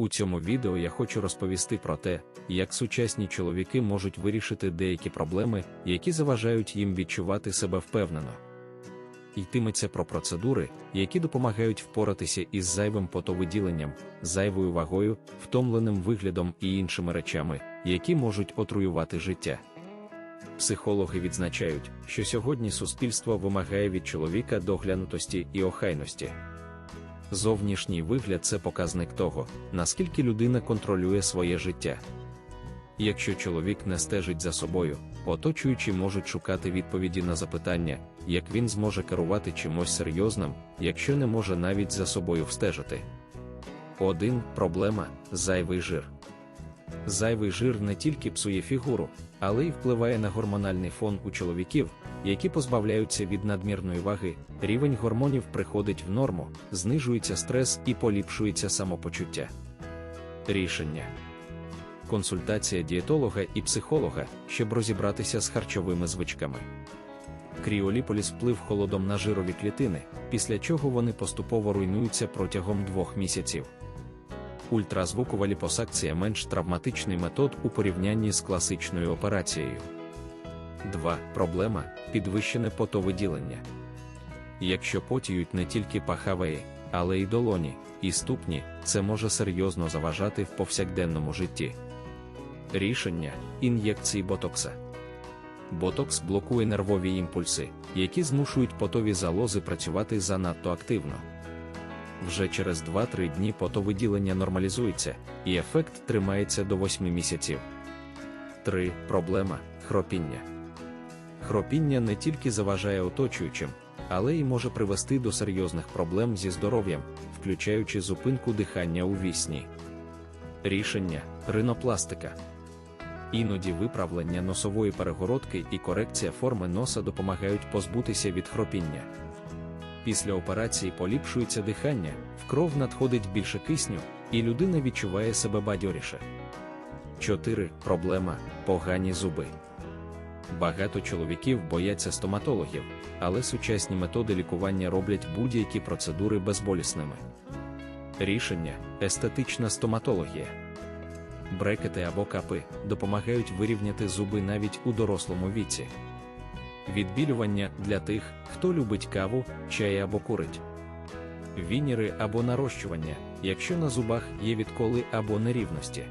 У цьому відео я хочу розповісти про те, як сучасні чоловіки можуть вирішити деякі проблеми, які заважають їм відчувати себе впевнено. Йтиметься про процедури, які допомагають впоратися із зайвим потовиділенням, зайвою вагою, втомленим виглядом і іншими речами, які можуть отруювати життя. Психологи відзначають, що сьогодні суспільство вимагає від чоловіка доглянутості і охайності. Зовнішній вигляд це показник того, наскільки людина контролює своє життя. Якщо чоловік не стежить за собою, оточуючі можуть шукати відповіді на запитання, як він зможе керувати чимось серйозним, якщо не може навіть за собою встежити. 1. Проблема зайвий жир. Зайвий жир не тільки псує фігуру, але й впливає на гормональний фон у чоловіків, які позбавляються від надмірної ваги, рівень гормонів приходить в норму, знижується стрес і поліпшується самопочуття. Рішення консультація дієтолога і психолога, щоб розібратися з харчовими звичками. Кріоліполіс вплив холодом на жирові клітини, після чого вони поступово руйнуються протягом двох місяців. Ультразвукова ліпосакція менш травматичний метод у порівнянні з класичною операцією. 2. Проблема підвищене потовиділення. Якщо потіють не тільки пахавеї, але й долоні, і ступні, це може серйозно заважати в повсякденному житті. Рішення ін'єкції ботокса. Ботокс блокує нервові імпульси, які змушують потові залози працювати занадто активно. Вже через 2-3 дні потовиділення нормалізується, і ефект тримається до 8 місяців. 3. Проблема хропіння. Хропіння не тільки заважає оточуючим, але й може привести до серйозних проблем зі здоров'ям, включаючи зупинку дихання у вісні. Рішення ринопластика. Іноді виправлення носової перегородки і корекція форми носа допомагають позбутися від хропіння. Після операції поліпшується дихання, в кров надходить більше кисню, і людина відчуває себе бадьоріше. 4. Проблема погані зуби. Багато чоловіків бояться стоматологів, але сучасні методи лікування роблять будь-які процедури безболісними. Рішення естетична стоматологія. Брекети або капи допомагають вирівняти зуби навіть у дорослому віці. Відбілювання для тих, хто любить каву, чай або курить. Вініри або нарощування, якщо на зубах є відколи або нерівності.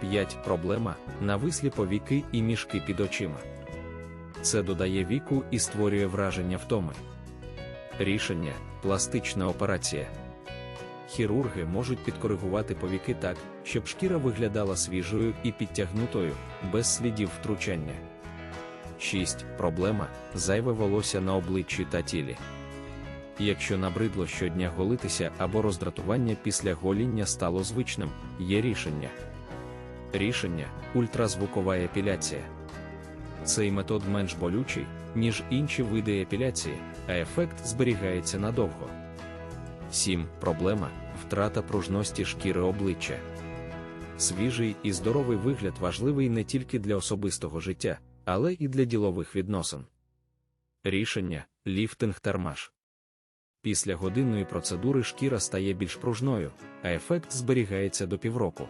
5. Проблема навислі повіки і мішки під очима. Це додає віку і створює враження втоми. Рішення пластична операція. Хірурги можуть підкоригувати повіки так, щоб шкіра виглядала свіжою і підтягнутою, без слідів втручання. 6. Проблема зайве волосся на обличчі та тілі. Якщо набридло щодня голитися або роздратування після гоління стало звичним, є рішення. Рішення ультразвукова епіляція. Цей метод менш болючий, ніж інші види епіляції, а ефект зберігається надовго. 7. Проблема втрата пружності шкіри обличчя. Свіжий і здоровий вигляд важливий не тільки для особистого життя, але і для ділових відносин. Рішення ліфтинг термаш. Після годинної процедури шкіра стає більш пружною, а ефект зберігається до півроку.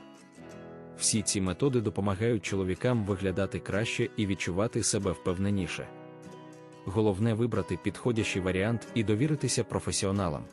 Всі ці методи допомагають чоловікам виглядати краще і відчувати себе впевненіше. Головне вибрати підходящий варіант і довіритися професіоналам.